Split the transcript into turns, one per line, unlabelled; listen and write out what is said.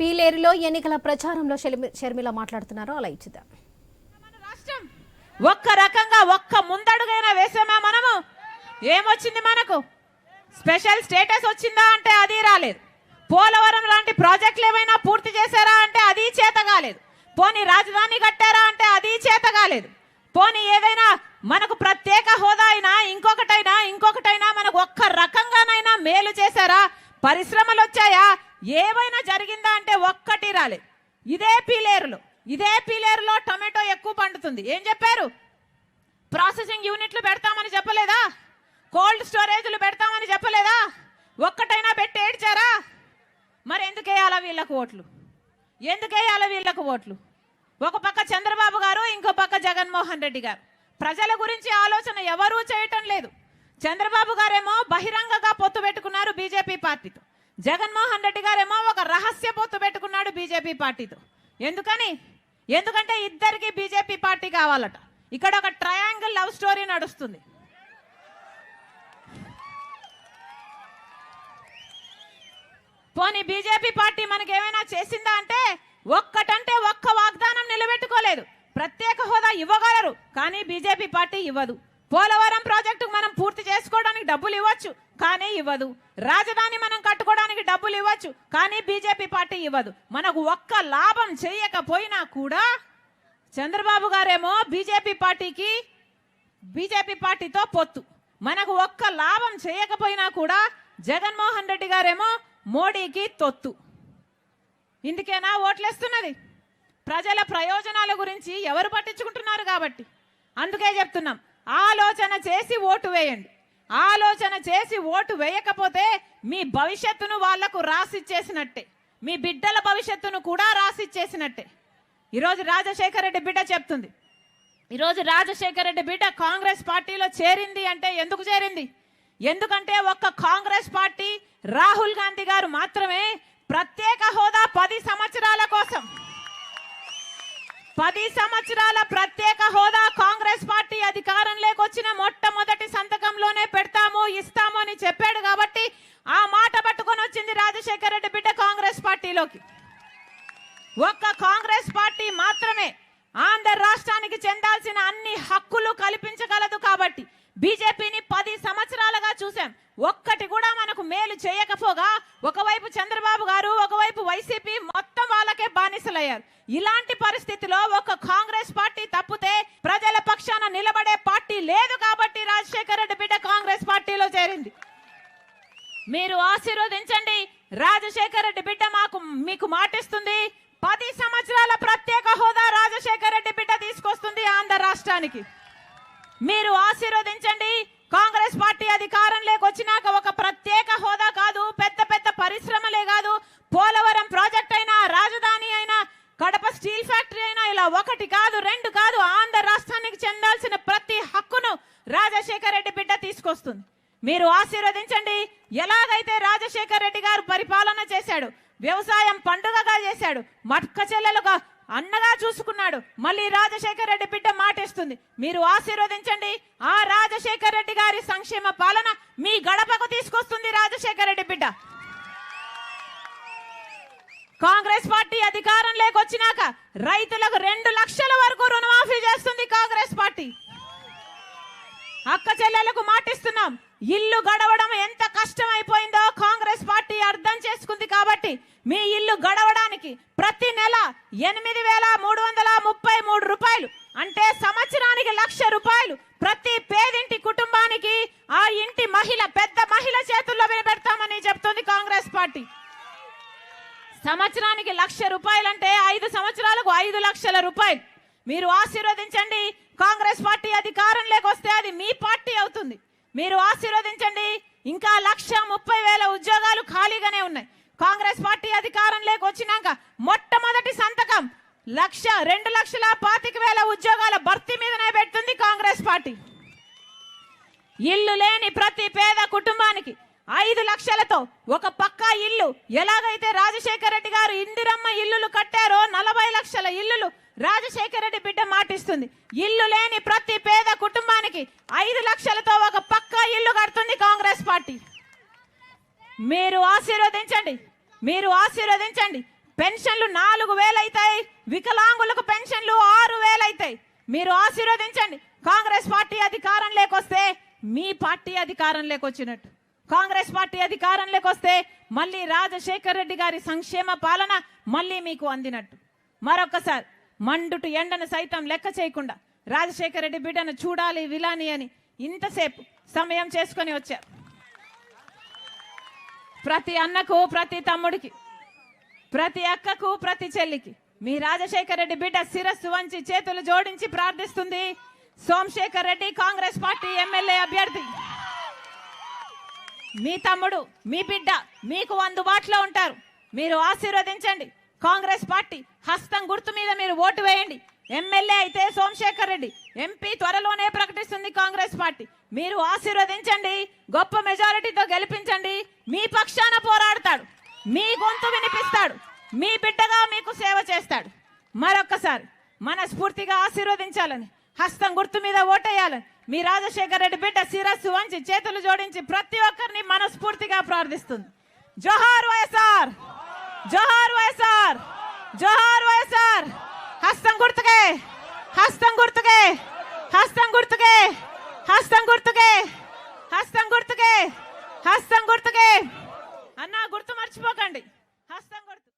పీలేరులో ఎన్నికల ప్రచారంలో షర్మి- షర్మిల మాట్లాడుతున్నారు అలా
ఇచ్చిద్దాం రాష్ట్రం ఒక్క రకంగా ఒక్క ముందడుగైనా వేసామా మనము? ఏమొచ్చింది మనకు? స్పెషల్ స్టేటస్ వచ్చిందా అంటే అది రాలేదు. పోలవరం లాంటి ప్రాజెక్టులు ఏమైనా పూర్తి చేశారా అంటే అది చేత కాలేదు. పోనీ రాజధాని కట్టారా అంటే అది చేత కాలేదు. పోనీ ఏదైనా మనకు ప్రత్యేక హోదా అయినా ఇంకొకటైనా ఇంకొకటైనా మనకు ఒక్క రకంగానైనా మేలు చేశారా? పరిశ్రమలు వచ్చాయా? ఏమైనా జరిగిందా అంటే ఒక్కటి రాలే. ఇదే పీలేరులో ఇదే పీలేరులో టొమాటో ఎక్కువ పండుతుంది. ఏం చెప్పారు? ప్రాసెసింగ్ యూనిట్లు పెడతామని చెప్పలేదా? కోల్డ్ స్టోరేజ్లు పెడతామని చెప్పలేదా? ఒక్కటైనా పెట్టి ఏడ్చారా? మరి ఎందుకు వేయాలా వీళ్ళకు ఓట్లు? ఎందుకు వేయాలా వీళ్ళకు ఓట్లు? ఒక పక్క చంద్రబాబు గారు ఇంకో పక్క జగన్మోహన్ రెడ్డి గారు. ప్రజల గురించి ఆలోచన ఎవరూ చేయటం లేదు. చంద్రబాబు గారేమో బహిరంగంగా పొత్తు పెట్టుకున్నారు బీజేపీ పార్టీతో. జగన్మోహన్ రెడ్డి గారేమో ఒక రహస్య పొత్తు పెట్టుకున్నాడు బీజేపీ పార్టీతో. ఎందుకని? ఎందుకంటే ఇద్దరికి బీజేపీ పార్టీ కావాలట. ఇక్కడ ఒక ట్రయాంగిల్ లవ్ స్టోరీ నడుస్తుంది. పోనీ బీజేపీ పార్టీ మనకి ఏమైనా చేసిందా అంటే ఒక్కటంటే ఒక్క వాగ్దానం నిలబెట్టుకోలేదు. ప్రత్యేక హోదా ఇవ్వగలరు కానీ బీజేపీ పార్టీ ఇవ్వదు. పోలవరం ప్రాజెక్టుకు మనం పూర్తి చేసుకోవడానికి డబ్బులు ఇవ్వచ్చు కానీ ఇవ్వదు. రాజధాని మనం కట్టుకోవడానికి డబ్బులు ఇవ్వచ్చు కానీ బీజేపీ పార్టీ ఇవ్వదు. మనకు ఒక్క లాభం చేయకపోయినా కూడా చంద్రబాబు గారేమో బీజేపీ పార్టీకి బీజేపీ పార్టీతో పొత్తు. మనకు ఒక్క లాభం చేయకపోయినా కూడా జగన్మోహన్ రెడ్డి గారేమో మోడీకి తొత్తు. ఇందుకేనా ఓట్లేస్తున్నది? ప్రజల ప్రయోజనాల గురించి ఎవరు పట్టించుకుంటున్నారు కాబట్టి? అందుకే చెప్తున్నాం. ఆలోచన చేసి ఓటు వేయండి. ఆలోచన చేసి ఓటు వేయకపోతే మీ భవిష్యత్తును వాళ్ళకు రాసిచ్చేసినట్టే. మీ బిడ్డల భవిష్యత్తును కూడా రాసిచ్చేసినట్టే. ఈరోజు రాజశేఖర రెడ్డి బిడ్డ చెప్తుంది. ఈరోజు రాజశేఖర రెడ్డి బిడ్డ కాంగ్రెస్ పార్టీలో చేరింది అంటే ఎందుకు చేరింది? ఎందుకంటే ఒక్క కాంగ్రెస్ పార్టీ రాహుల్ గాంధీ గారు మాత్రమే ప్రత్యేక హోదా పది సంవత్సరాల కోసం పది సంవత్సరాల ప్రత్యేక హోదా కాంగ్రెస్ పార్టీ అధికారంలోకి వచ్చిన మొట్టమొదటి సంతకంలోనే పెడతాము ఇస్తాము అని చెప్పాడు కాబట్టి ఆ మాట పట్టుకొని వచ్చింది రాజశేఖర రెడ్డి బిడ్డ కాంగ్రెస్ పార్టీలోకి. ఒక్క కాంగ్రెస్ పార్టీ మాత్రమే ఆంధ్ర రాష్ట్రానికి చెందాల్సిన అన్ని హక్కులు కల్పించగలదు కాబట్టి బీజేపీని పది సంవత్సరాలుగా చూసాం ఒక్కటి కూడా మనకు మేలు చేయకపోగా ఒకవైపు చంద్రబాబు గారు ఒకవైపు వైసీపీ మొత్తం వాళ్ళకే బానిసలయ్యారు. ఇలాంటి పరిస్థితిలో ఒక కాంగ్రెస్ పార్టీ తప్పితే ప్రజల పక్షాన నిలబడే పార్టీ లేదు కాబట్టి రాజశేఖర రెడ్డి బిడ్డ కాంగ్రెస్ పార్టీలో చేరింది. మీరు ఆశీర్వదించండి. రాజశేఖర రెడ్డి బిడ్డ మాకు మీకు మాటిస్తుంది. పది సంవత్సరాల ప్రత్యేక హోదా రాజశేఖర రెడ్డి బిడ్డ తీసుకొస్తుంది ఆంధ్ర రాష్ట్రానికి. మీరు ఆశీర్వదించండి. కాంగ్రెస్ పార్టీ అధికారం వచ్చినాక ఒక ప్రత్యేక హోదా కాదు పెద్ద పెద్ద పరిశ్రమలే కాదు. పోలవరం ప్రాజెక్ట్ అయినా రాజధాని అయినా కడప స్టీల్ ఫ్యాక్టరీ అయినా ఇలా ఒకటి కాదు రెండు కాదు ఆంధ్ర రాష్ట్రానికి చెందాల్సిన ప్రతి హక్కును రాజశేఖర రెడ్డి బిడ్డ తీసుకొస్తుంది. మీరు ఆశీర్వదించండి. ఎలాగైతే రాజశేఖర రెడ్డి గారు పరిపాలన చేశాడు వ్యవసాయం పండుగగా చేశాడు మట్క చెల్లెలుగా అన్నగా చూసుకున్నాడు. మళ్ళీ రాజశేఖర రెడ్డి బిడ్డ మాటిస్తుంది. మీరు ఆశీర్వదించండి. ఆ రాజశేఖర రెడ్డి గారి సంక్షేమ పాలన మీ గడపకు తీసుకొస్తుంది రాజశేఖర రెడ్డి బిడ్డ. కాంగ్రెస్ పార్టీ అధికారం లేకొచ్చినాక రైతులకు రెండు లక్షల వరకు రుణమాఫీ చేస్తుంది కాంగ్రెస్ పార్టీ. అక్క చెల్లెలకు మాటిస్తున్నాం. ఇల్లు గడవడం ఎంత కష్టం అయిపోయిందో కాంగ్రెస్ పార్టీ అర్థం చేసుకుంది కాబట్టి మీ ఇల్లు గడవడానికి ప్రతి నెల ఎనిమిది వేల మూడు వందల ముప్పై మూడు రూపాయలు అంటే సంవత్సరానికి లక్ష రూపాయలు ప్రతి పేదింటి కుటుంబానికి ఆ ఇంటి మహిళ పెద్ద మహిళ చేతుల్లో వినపెడతామని చెప్తుంది కాంగ్రెస్ పార్టీ. సంవత్సరానికి లక్ష రూపాయలు అంటే ఐదు సంవత్సరాలకు ఐదు లక్షల రూపాయలు. మీరు ఆశీర్వదించండి. కాంగ్రెస్ పార్టీ అధికారం లేకొస్తే అది మీ పార్టీ అవుతుంది. మీరు ఆశీర్వదించండి. ఇంకా లక్ష ముప్పై వేల ఉద్యోగాలు ఖాళీగానే ఉన్నాయి. కాంగ్రెస్ పార్టీ అధికారం వచ్చినాక మొట్టమొదటి సంతకం లక్ష రెండు లక్షల పాతిక వేల ఉద్యోగాల భర్తీ మీదనే పెడుతుంది కాంగ్రెస్ పార్టీ. ఇల్లు లేని ప్రతి పేద కుటుంబానికి ఐదు లక్షలతో ఒక పక్కా ఇల్లు. ఎలాగైతే రాజశేఖర రెడ్డి గారు ఇందిరమ్మ ఇల్లులు కట్టారో నలభై లక్షల ఇల్లులు రాజశేఖర రెడ్డి బిడ్డ మాటిస్తుంది. ఇల్లు లేని ప్రతి పేద కుటుంబానికి ఐదు లక్షలతో ఒక పక్కా ఇల్లు కడుతుంది కాంగ్రెస్ పార్టీ. మీరు ఆశీర్వదించండి. మీరు ఆశీర్వదించండి. పెన్షన్లు నాలుగు వేలు అవుతాయి వికలాంగులకు పెన్షన్లు ఆరు వేలు అవుతాయి మీరు ఆశీర్వదించండి. కాంగ్రెస్ పార్టీ అధికారం లేకొస్తే మీ పార్టీ అధికారం లేకొచ్చినట్టు. కాంగ్రెస్ పార్టీ అధికారం లేకొస్తే మళ్ళీ రాజశేఖర్ రెడ్డి గారి సంక్షేమ పాలన మళ్ళీ మీకు అందినట్టు. మరొకసారి మండుటు ఎండను సైతం లెక్క చేయకుండా రాజశేఖర రెడ్డి బిడ్డను చూడాలి విలాని అని ఇంతసేపు సమయం చేసుకొని వచ్చారు ప్రతి అన్నకు ప్రతి తమ్ముడికి ప్రతి అక్కకు ప్రతి చెల్లికి మీ రాజశేఖర రెడ్డి బిడ్డ శిరస్సు వంచి చేతులు జోడించి ప్రార్థిస్తుంది. సోమశేఖర్ రెడ్డి కాంగ్రెస్ పార్టీ ఎమ్మెల్యే అభ్యర్థి. మీ తమ్ముడు మీ బిడ్డ మీకు అందుబాటులో ఉంటారు. మీరు ఆశీర్వదించండి. కాంగ్రెస్ పార్టీ హస్తం గుర్తు మీద మీరు ఓటు వేయండి. ఎమ్మెల్యే అయితే సోమశేఖర్ రెడ్డి ఎంపీ త్వరలోనే ప్రకటిస్తుంది కాంగ్రెస్ పార్టీ. మీరు ఆశీర్వదించండి గొప్ప మెజారిటీతో గెలిపించండి మీ పక్షాన పోరాడతాడు మీ గొంతు వినిపిస్తాడు మీ బిడ్డగా మీకు సేవ చేస్తాడు. మరొక్కసారి మనస్ఫూర్తిగా ఆశీర్వదించాలని హస్తం గుర్తు మీద ఓటేయాలని మీ రాజశేఖర రెడ్డి బిడ్డ శిరస్సు వంచి చేతులు జోడించి ప్రతి ఒక్కరిని మనస్ఫూర్తిగా ప్రార్థిస్తుంది. జోహార్ వైఎస్ఆర్! జోహార్ వైఎస్ఆర్ జోహార్ వైఎస్ఆర్. హస్తం గుర్తుకే హస్తం గుర్తుకే హస్తం గుర్తుకే హస్తం గుర్తుకే హస్తం గుర్తుకే హస్తం గుర్తుకే. అన్న గుర్తు మర్చిపోకండి. హస్తం గుర్తు